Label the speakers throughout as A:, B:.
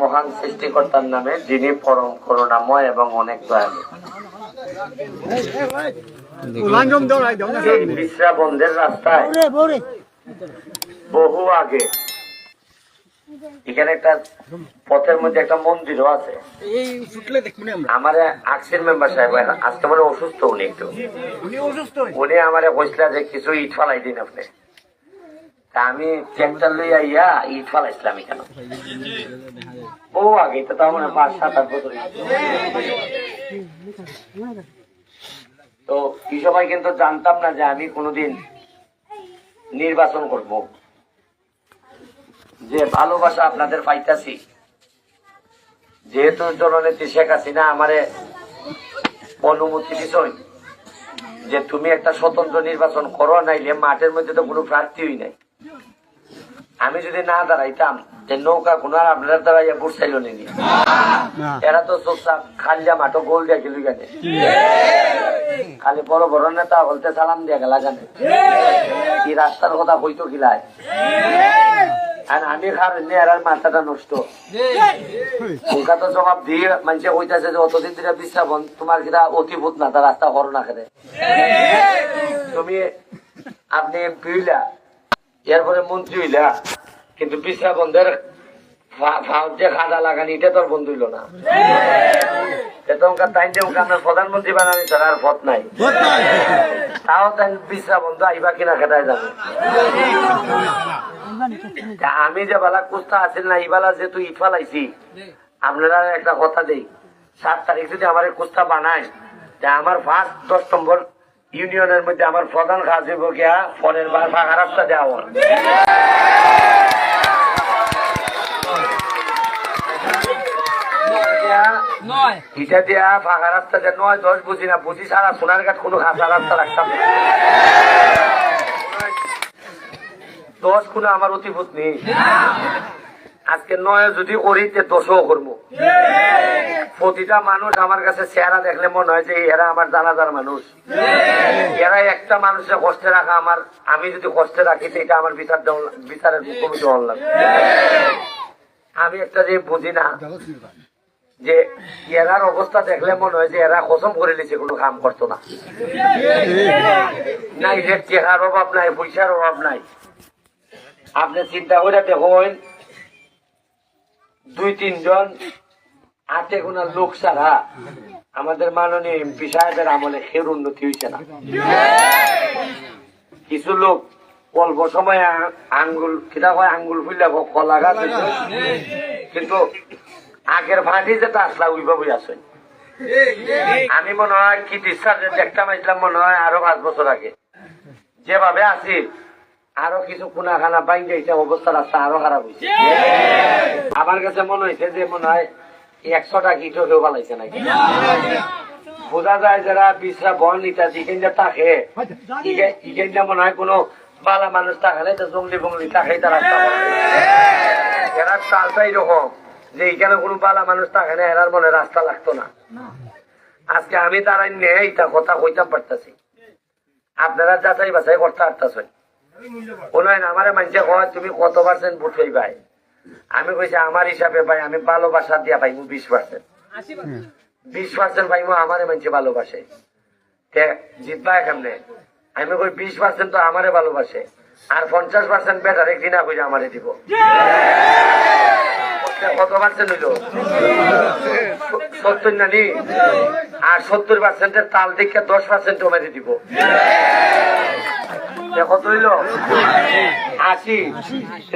A: মহান সৃষ্টিকর্তার নামে যিনি পরম করুণাময় এবং অনেক দয়ালু। এই বিশ্রা বন্ধের রাস্তায় বহু আগে এখানে একটা পথের মধ্যে একটা মন্দিরও আছে। আমার। আকসির মেম্বার সাহেব আজকে মানে অসুস্থ উনি একটু। উনি আমার কইসলা যে কিছু ইট ফালাই দিন আপনি। আমি ট্রেক্টর লইয়া ইয়া ইট ফালাইছিলাম এখানে। ও, আগে তো মানে পাঁচ, সাত, আট বছর তো এই সময় কিন্তু জানতাম না যে আমি কোনোদিন নির্বাচন করব। যে ভালোবাসা আপনাদের পাইতাছি। যেহেতু জননেত্রী শেখ হাসিনা আমারে অনুমতি দিছই যে তুমি একটা স্বতন্ত্র নির্বাচন করো, নাইলে মাঠের মধ্যে তো কোনো প্রার্থীই নাই। আমি যদি না দাঁড়াইতাম যে নৌকা কোনো আর আপনারা দাঁড়াইয়া ভোট চাইল নি। এরা তো চুপচাপ খালিয়া মাঠও গোল দিয়া গেল গানে খালি বড় বড় নেতা বলতে সালাম দিয়া গেলা গানে কি রাস্তার কথা কইতো গিলায় আর আমি খার এরার মাথাটা নষ্ট। তো জবাব দিয়ে মানুষে কইতাছে যে অতদিন ধরে বিশ্রাম বন্ধ, তোমার কিনা অতিভূত না তার রাস্তা হর না খেলে তুমি আপনি এরপরে মন্ত্রী হইলা কিন্তু বিশ্রাম বন্ধের যে খাদা লাগানি এটা তোর বন্ধ হইল না। এটা ওনকা তাই যে ওনকা আপনার প্রধানমন্ত্রী বানানি ছাড়া আর পথ নাই। তাও তাই বিশ্রাম বন্ধ আইবা কিনা খেটায় যাবে। আমি যে বালা কুস্তা আছিল না ইবালা যেহেতু ইফালাইছি আপনারা একটা কথা দেই সাত তারিখ যদি আমার কুস্তা বানায় তা আমার ফার্স্ট দশ নম্বর ইউনিয়নের মধ্যে আমার প্রধান কাজ হইব গিয়া পরের বার ফাঁকা রাস্তা দেওয়া হল। দিয়া ফাঁকা রাস্তা যে নয় দশ বুঝি না বুঝি সারা সোনার ঘাট কোনো খাসা রাস্তা রাখতাম দশ কোনো আমার অতিভূত নেই। আজকে নয়, যদি করি তে দশও করব। প্রতিটা মানুষ আমার কাছে চেহারা দেখলে মনে হয় যে এরা আমার জানাজার মানুষ। এরা একটা মানুষের কষ্টে রাখা আমার, আমি যদি কষ্টে রাখি এটা আমার বিচার বিচারের মুখোমুখি হল লাগবে। আমি একটা যে বুঝি না, যে এরার অবস্থা দেখলে মনে হয় যে এরা কসম করে নিছে, কোনো কাম করতো না। নাই যে চেহার অভাব নাই, পয়সার অভাব নাই। আপনি চিন্তা করে দেখুন দুই তিনজন আটে গোনা লোক ছাড়া আমাদের মাননীয় এমপি সাহেবের আমলে খের উন্নতি হয়েছে না। কিছু লোক অল্প সময় আঙ্গুল কিনা হয় আঙ্গুল ফুলে কলা গাছ কিন্তু আগের ভাটি যেটা আসলা ওইভাবে আছে। আমি মনে হয় কি ডিসচার্জে দেখতাম, আসলাম মনে হয় আরও পাঁচ বছর আগে। যেভাবে আছি, আরও কিছু কোনা খানা পাই যাইছে অবস্থা রাস্তা আরও খারাপ হয়েছে আমার কাছে মনে হয়েছে যে মনে হয় একশোটা কিটো কেউ পালাইছে নাকি? বোঝা যায় যারা বিশ্রা বন ইটা যেখানে থাকে এখানটা মনে হয় কোনো বালা মানুষ থাকে না জঙ্গলি বঙ্গলি থাকে তার রাস্তা এরা চালটা এরকম যে এখানে কোনো বালা মানুষ থাকে না এরার মনে রাস্তা লাগতো না। আজকে আমি তারা নেই তা কথা কইতাম পারতাছি। আপনারা যাচাই বাছাই করতে পারতেছেন। উন্নয়ন আমার মানুষে কয় তুমি কত পার্সেন্ট ভোট পাই আমি কইছি আমার হিসাবে ভাই আমি ভালোবাসা দিয়া পাইমু বিশ পার্সেন্ট বিশ পার্সেন্ট পাইমু আমার মানুষে ভালোবাসে। তে জিতবা কেমনে? আমি কই বিশ পার্সেন্ট তো আমারে ভালোবাসে। আর পঞ্চাশ পার্সেন্ট বেটার একদিন কইলে আমারে দিব। কত পার্সেন্ট হইল? সত্তর না নি? আর সত্তর পার্সেন্টের তাল দেখে দশ পার্সেন্ট মেরে দিব। কত হইল? আশি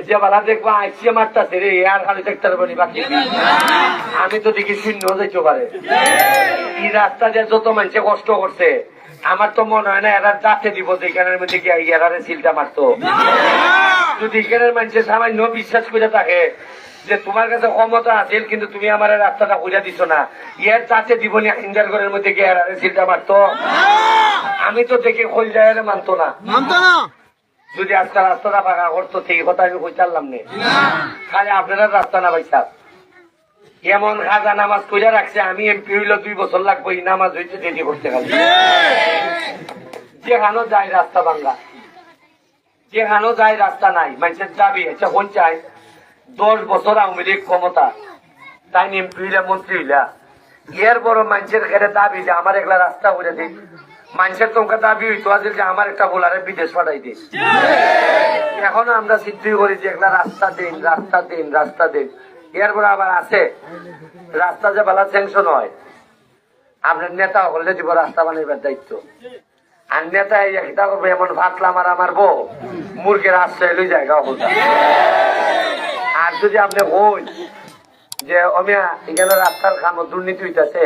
A: যে দেখব আইসিয়ে মারতাছে রে আর খালি দেখতে পারব বাকি। আমি তো দেখি শূন্য যাইতে পারে। এই রাস্তা দিয়ে যত মানুষে কষ্ট করছে, আমার তো মনে হয় না এরা যাতে দিব যে এখানের মধ্যে গিয়ে এরারে সিলটা মারতো। যদি এখানের মানুষের সামান্য বিশ্বাস করে থাকে যে তোমার কাছে ক্ষমতা আছে, কিন্তু তুমি আমার রাস্তাটা বুঝা দিছ না ইয়ার চাচে দিবনি ইন্ডিয়ার ঘরের মধ্যে গিয়ে সিলটা মারতো। আমি তো দেখে খোল যায় মানতো না।
B: মানতো না।
A: যদি আজকে রাস্তাটা ফাঁকা করতো সেই কথা আমি কই চাললাম নে। খালি আপনারা রাস্তা না পাইছা। এমন খাজা নামাজ কইরা রাখছে আমি এমপি হইল দুই বছর লাগবো এই নামাজ হইতে রেডি করতে খালি যেখানো যায় রাস্তা বাংলা যেখানো যায় রাস্তা নাই মানুষের দাবি আচ্ছা কোন চাই? দশ বছর আওয়ামী লীগ ক্ষমতা। তাই এমপি হইলা মন্ত্রী হইলা। এর বড় মানুষের ঘরে দাবি যে আমার একলা রাস্তা করে দিন। মানুষের তোমাকে দাবি হইতো আজ যে আমার একটা বোলারে বিদেশ পাঠাই দিন। এখনও আমরা সিদ্ধি করি যে একলা রাস্তা দিন রাস্তা দিন রাস্তা দিন। এরপরে আবার আছে, রাস্তা যে বেলা স্যাংশন হয়। আপনার নেতা হলে দিব রাস্তা বানাইবার দায়িত্ব। আর নেতা একটা করবে, এমন ভাতলাম আর আমার বউ, মুরগের আশ্রয় লই জায়গা হতো আর যদি আপনি হই যে অমিয়া, এখানে রাস্তার খাম দুর্নীতি হইতেছে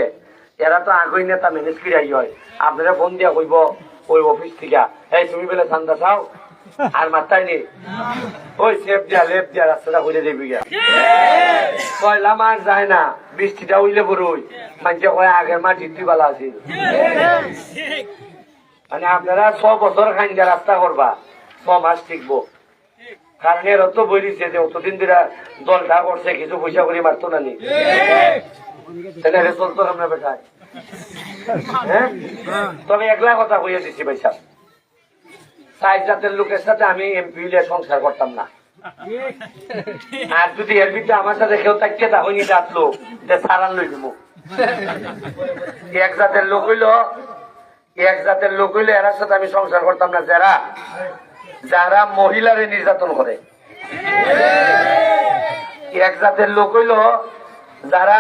A: এরা তো আগুই নেতা ম্যানেজ করিয়াই হয়। আপনারা ফোন দিয়া কইব, ওই অফিস থেকে। এই, তুমি বেলে চান্দা চাও? আর মাত্রাই নেই। ওই সেফ দিয়া লেপ দিয়া, রাস্তাটা করে দেবি গিয়া। কয়লা মাছ যায় না, বৃষ্টিটা উইলে বড়ই মানুষে কয়, আগের মাটি তুই বালা আছিল মানে আপনারা ছ বছর খাইন রাস্তা করবা, ছ মাস টিকবো। কারণ এর তো বলিছে যে অতদিন ধরে দলটা করছে, কিছু পয়সা করে না নি। হ্যাঁ? তবে একলা কথা কইয়া দিচ্ছি ভাই সাহেব সাইড জাতের লোকের সাথে আমি এমপি সংসার করতাম না। আর যদি এর ভিতরে আমার সাথে কেউ থাকতে তাহলে ডাকলো যে সারান লই দিব এক জাতের লোক হইল, এক জাতের লোক হইলে, এরার সাথে আমি সংসার করতাম না, যারা যারা মহিলারে নির্যাতন করে। এক জাতের লোক হইল, যারা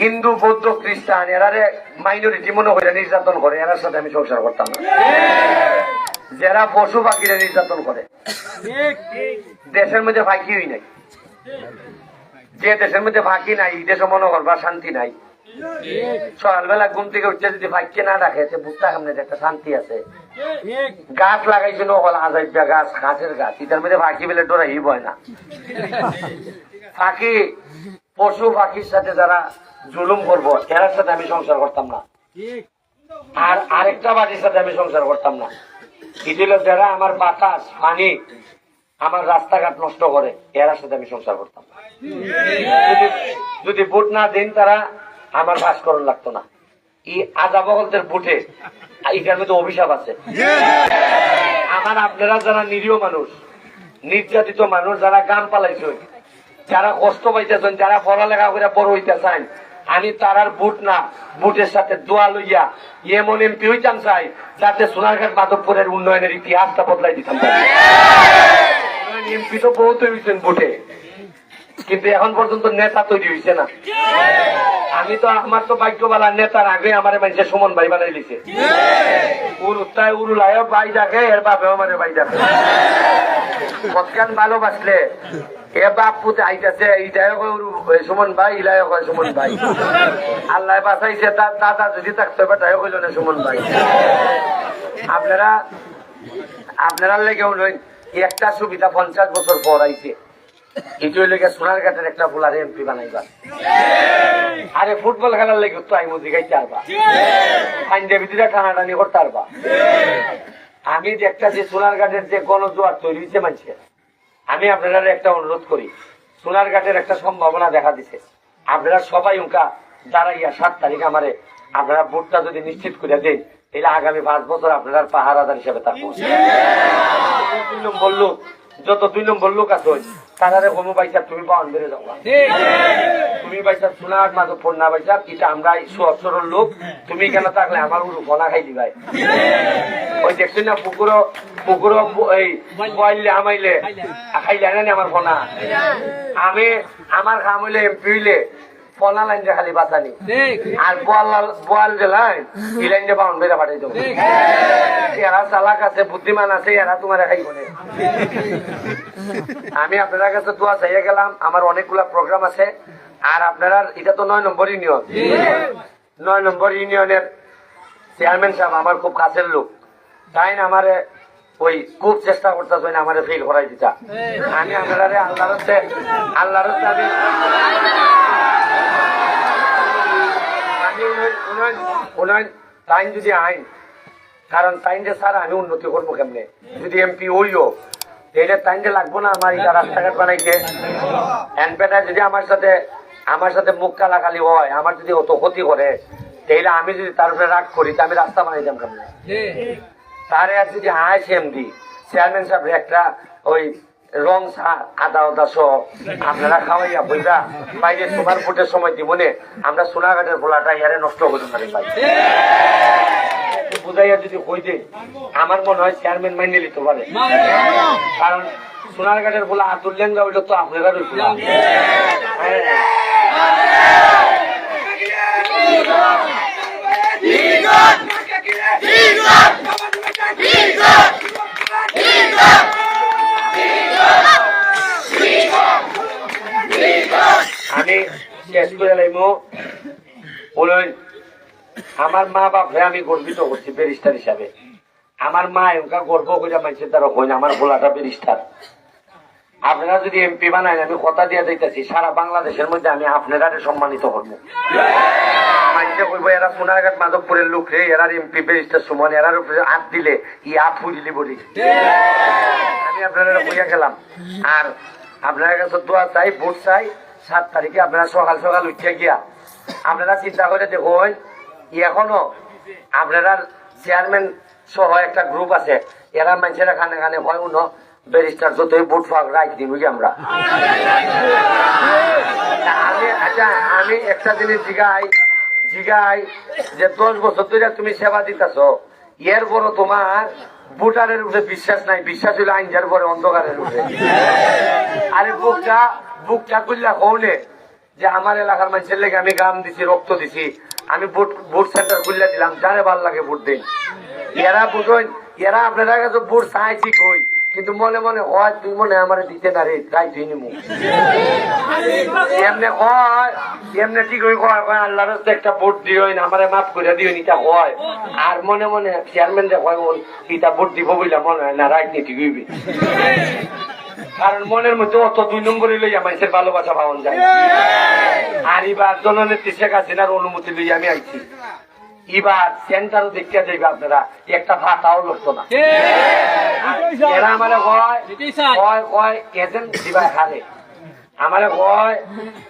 A: হিন্দু, বৌদ্ধ, খ্রিস্টান, এরারে মাইনরিটি মনে করে নির্যাতন করে, এরার সাথে আমি সংসার করতাম যারা পশু পাখিরে নির্যাতন করে, দেশের মধ্যে ফাঁকি হই নাই। যে দেশের মধ্যে ফাঁকি নাই দেশে মনে করবার শান্তি নাই। সকালবেলা ঘুম থেকে উঠছে যদি ফাঁকি না রাখে, সে বুঝতে সামনে একটা শান্তি আছে? গাছ লাগাইছে নকল আজাইবা গাছ গাছের গাছ। এটার মধ্যে ফাঁকি বেলে ডরাই বয় না। ফাঁকি পশু পাখির সাথে যারা জুলুম করব এরার সাথে আমি সংসার করতাম না। আর আরেকটা বাড়ির সাথে আমি সংসার করতাম না। এটি হলো যারা আমার বাতাস পানি আমার রাস্তাঘাট নষ্ট করে এরার সাথে আমি সংসার করতাম যদি যদি ভোট না দিন তারা আমার ভাস্করণ লাগতো না। এটার মধ্যে অভিশাপ আছে। আমার আপনারা যারা নিরীহ মানুষ, নির্যাতিত মানুষ, যারা গান যারা কষ্ট পাইতেছেন, যারা পড়ালেখা করে বড় হইতে চান আমি তারার বুট না, বুটের সাথে দোয়া লইয়া এমন এমপি হইতাম চাই, যাতে সোনারঘাট মাধবপুরের উন্নয়নের ইতিহাসটা বদলাই দিতাম। এমপি তো বহুত হইছেন বুটে। কিন্তু এখন পর্যন্ত নেতা তৈরি হয়েছে না। আমি তো আমার তো ভাগ্যবালা নেতার আগে আমার মানুষের সুমন ভাই বানাই লিছে উরু তাই উরু লাইও ভাই দেখে, এর বাপে আমার ভাই দেখে। কতখান ভালোবাসলে? এ বাপ পুতে আইতাছে কয় সুমন ভাই ইলাই কয় সুমন ভাই। আল্লাহ তার দাদা যদি থাকতো বেটাই কইল না সুমন ভাই। আপনারা আপনারা লেগে নয়, একটা সুবিধা পঞ্চাশ বছর পর আইছে। এটি হইলে সোনার ঘাটের একটা ফুলার এমপি বানাইবা। আরে ফুটবল খেলার লেগে তো আইমো জিগাইতে পারবা পাঞ্জাবি ভিতরে টানাটানি করতে পারবা। আমি দেখটা যে সোনার ঘাটের যে গণজোয়ার তৈরি হয়েছে মানুষের আমি আপনারা একটা অনুরোধ করি। সোনার ঘাটের একটা সম্ভাবনা দেখা দিছে। আপনারা সবাই উনকা দাঁড়াইয়া সাত তারিখ আমারে আপনারা ভোটটা যদি নিশ্চিত করে দেন তাহলে আগামী পাঁচ বছর আপনারা পাহারাদার হিসেবে থাকব। লোক যত দুই নম্বর লোক আছে তারারে কোনো পাইসা তুমি পাওয়ান বেড়ে যাও তুমি পাইসা সোনার মাঝে ফোন না পয়সা এটা আমরা সরল লোক, তুমি কেন থাকলে আমার উরু ফোনা খাই দিবাই ওই দেখছি না পুকুর পুকুর এই বয়াইলে আমাইলে, খাইলে না আমার ফোনা? আমি, আমার খাম এমপি হইলে ফোনা লাইন যে খালি বাঁচানি আর বোয়াল বোয়াল যে লাইন এই লাইন যে পাউন বেড়ে পাঠাই দেবো। এরা চালাক আছে বুদ্ধিমান আছে এরা তোমার খাইব আমি আপনার কাছে দোয়া চাইয়া গেলাম আমার অনেকগুলা প্রোগ্রাম আছে আর আপনারা এটা তো নয় নম্বর ইউনিয়ন নয় নম্বর ইউনিয়নের চেয়ারম্যান সাহেব আমার খুব কাছের লোক। তাই না আমারে ওই খুব চেষ্টা করতেছেন আমার ফেল করাই দিতা। আমি আপনারা আল্লাহর আল্লাহর আমি উনার- উনার টাইম যদি আইন কারণ টাইমটা স্যার আমি উন্নতি করব কেমনে? যদি এমপি হইও তাহলে টাইমটা লাগবো না আমার এটা রাস্তাঘাট বানাইতে এনপেটা যদি আমার সাথে আমার সাথে মুখ কালাকালি হয় আমার যদি অত ক্ষতি করে তাহলে আমি যদি তার উপরে রাগ করি তা আমি রাস্তা বানাইতাম কেমনে? তারে আর যদি হায় সেমডি চেয়ারম্যান সাহেব একটা ওই রং চা আদা আদা সহ। আপনারা খাওয়াইয়া বইরা বাইরে সুপার ফুটের সময় দিবনে আমরা সোনাঘাটের পোলাটা ইয়ারে নষ্ট করতে পারি ভাই। বুঝাইয়া যদি কই দে আমার মনে হয় চেয়ারম্যান মাইনে নিতে পারে। কারণ সোনারঘাটের বলে আতুল লেঙ্গা হইল তো আপনারা রইল আমার মা বাপরে আমি গর্বিত করছি ব্যারিস্টার হিসাবে। আমার মা এমকা গর্ব করে মানুষের দ্বারা হইন আমার ভোলাটা ব্যারিস্টার। আপনারা যদি এমপি বানায়, আমি কথা দিয়ে দিতেছি, সারা বাংলাদেশের মধ্যে আমি আপনারা সম্মানিত সোনারঘাট মাধবপুরের লোক রে, এরা এমপি ব্যারিস্টার সুমন এরার দিলে ই হাত ফুরিলি বলি। আমি আপনারা বইয়া আর আপনার কাছে দোয়া চাই, ভোট চাই সাত তারিখে আপনারা সকাল সকাল উঠে গিয়া, আপনারা চিন্তা করে দেখুন, এখনও আপনারা চেয়ারম্যান সহ একটা গ্রুপ আছে, এরা মানুষের খানে খানে হয় উনো ব্যারিস্টার যতই বুট পাক রাইট দিব আমরা? আমি আচ্ছা আমি একটা জিনিস জিগাই জিগাই যে দশ বছর ধরে তুমি সেবা দিতেছ, এর বড় তোমার ভোটারের উঠে বিশ্বাস নাই, বিশ্বাস হইলে আইনজার পরে অন্ধকারের উপরে। আরে বুকটা বুকটা খুললা কৌনে যে আমার এলাকার মানুষের লেগে আমি গাম দিছি, রক্ত দিছি, আমি ভোট ভোট সেন্টার খুললে দিলাম, যারে ভালো লাগে ভোট দিন। এরা বুঝুন এরা আপনারা কাছে ভোট চাইছি কই? কিন্তু মনে মনে হয় তুই মনে আমার দিতে না রে, তাই তুই নিমু। এমনি কয়, এমনি ঠিক হয়ে কয় কয়, আল্লাহর হস্তে একটা ভোট দিও না, আমারে মাফ করে দিও নিতা কয়। আর মনে মনে চেয়ারম্যান রে কয় ইটা ভোট দিব বইলা মনে হয় না, রাজনীতি হইবে। কারণ মনের মধ্যে অত দুই নম্বরে লইয়া মানুষের ভালোবাসা পাওয়া যায় আর এবার জননেত্রী শেখ হাসিনার অনুমতি লইয়া আমি আইছি। এবার সেন্টারও দেখতে যাইবে আপনারা একটা ভাতাও লাগতো না। এরা আমারে কয় কয় কয় এজেন্ট দিবা খারে আমারে কয়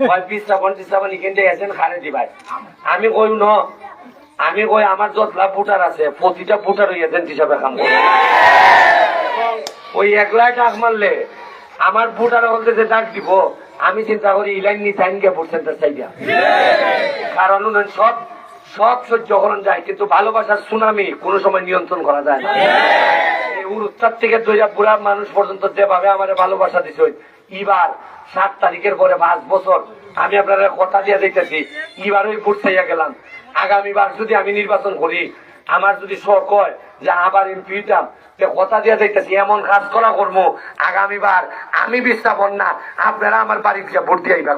A: কয় বিশ ত্রিশ এখানটা এজেন্ট খারে দিবাই। আমি কই ন আমি কই আমার যতলা ভোটার আছে প্রতিটা ভোটার ওই এজেন্ট হিসাবে কাম করে। ওই একলাই ডাক মারলে আমার ভোটার হলতে যে ডাক দিব আমি চিন্তা করি ইলাইন নি টাইম গিয়ে ভোট সেন্টার চাইয়া কারণ উনি সব সব সহ্য করান যায়, কিন্তু ভালোবাসার সুনামি কোনো সময় নিয়ন্ত্রণ করা যায় না। উত্তর থেকে দুইটা বুড়া মানুষ পর্যন্ত যেভাবে আমার ভালোবাসা দিছে, এবার সাত তারিখের পরে পাঁচ বছর, আমি আপনারা কথা দিয়ে দেখতেছি, এবার ওই চাইয়া গেলাম। আগামীবার যদি আমি নির্বাচন করি, আমার যদি শখ হয় যে আবার এমপি হইতাম কথা দিয়ে এমন কাজ করা করব আগামীবার আমি বিশ্রাপন না আপনারা আমার বাড়ি থেকে ভোট দিয়ে আইবা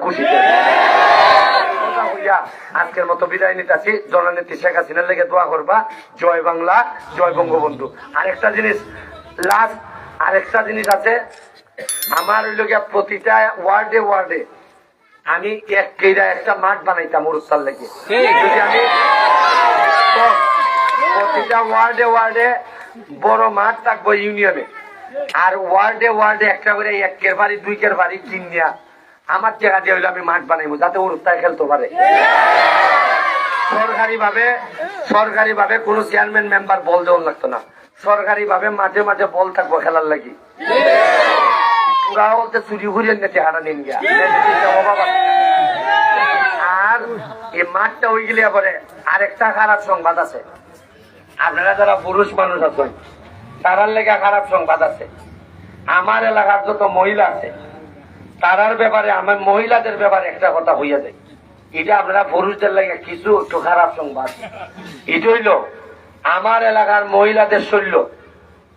A: হইয়া। আজকের মতো বিদায় নিতেছি। জননেত্রী শেখ হাসিনার লেগে দোয়া করবা। জয় বাংলা জয় বঙ্গবন্ধু। আরেকটা জিনিস লাস্ট আরেকটা জিনিস আছে। আমার লোক প্রতিটা ওয়ার্ডে ওয়ার্ডে আমি এক কেইরা একটা মাঠ বানাইতাম উরুস্তার লেগে। যদি আমি প্রতিটা ওয়ার্ডে ওয়ার্ডে বড় মাঠ থাকব ইউনিয়নে। আর ওয়ার্ডে ওয়ার্ডে একটা করে একের বাড়ি দুইকের বাড়ি কিনিয়া আমার জায়গা দিয়ে হইলে আমি মাঠ বানাইবো, যাতে উরুস্তায় খেলতে পারে। সরকারি ভাবে সরকারি ভাবে কোন চেয়ারম্যান মেম্বার বল দেওয়ার লাগতো না। সরকারি ভাবে মাঝে মাঝে বল থাকব খেলার লাগি। পুরা বলতে চুরি ঘুরিয়ে নেতে হারা নিন গিয়া। আর এই মাঠটা হয়ে গেলে পরে আরেকটা খারাপ সংবাদ আছে। আপনারা যারা পুরুষ মানুষ আছেন তারার লেগে খারাপ সংবাদ আছে। আমার এলাকার যত মহিলা আছে তারার ব্যাপারে আমার মহিলাদের ব্যাপারে একটা কথা হইয়া যায়। এটা আপনারা পুরুষদের লাগে কিছু একটু খারাপ সংবাদ। এটা হইল আমার এলাকার মহিলাদের শৈল্য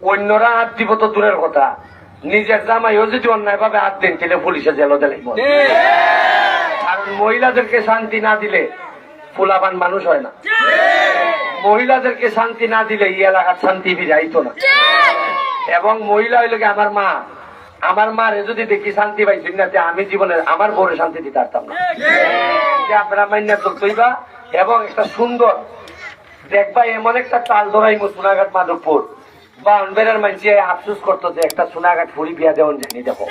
A: অন্যরা হাত দিব তো দূরের কথা। নিজের জামাইও যদি অন্যায় ভাবে হাত দেন তাহলে পুলিশে জেলো দিলে কারণ মহিলাদেরকে শান্তি না দিলে ফুলাবান মানুষ হয় না। মহিলাদেরকে শান্তি না দিলে এই এলাকার শান্তি ফিরাইতো না। এবং মহিলা হইল কি আমার মা। আমার মারে যদি দেখি শান্তি পাইছি না যে আমি জীবনে আমার বড় শান্তি দিতে পারতাম না। যে আপনারা মাইনা চলতইবা এবং একটা সুন্দর দেখবা এমন একটা তাল ধরাইমো সোনাঘাট মাধবপুর। বা অনবেরার মানুষে আফসোস করতো যে একটা সোনাঘাট ফুরি বিয়া দেওয়ান জানি দেখো।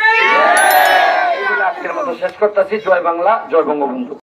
A: আজকের মতো শেষ করতেছি। জয় বাংলা জয় বঙ্গবন্ধু।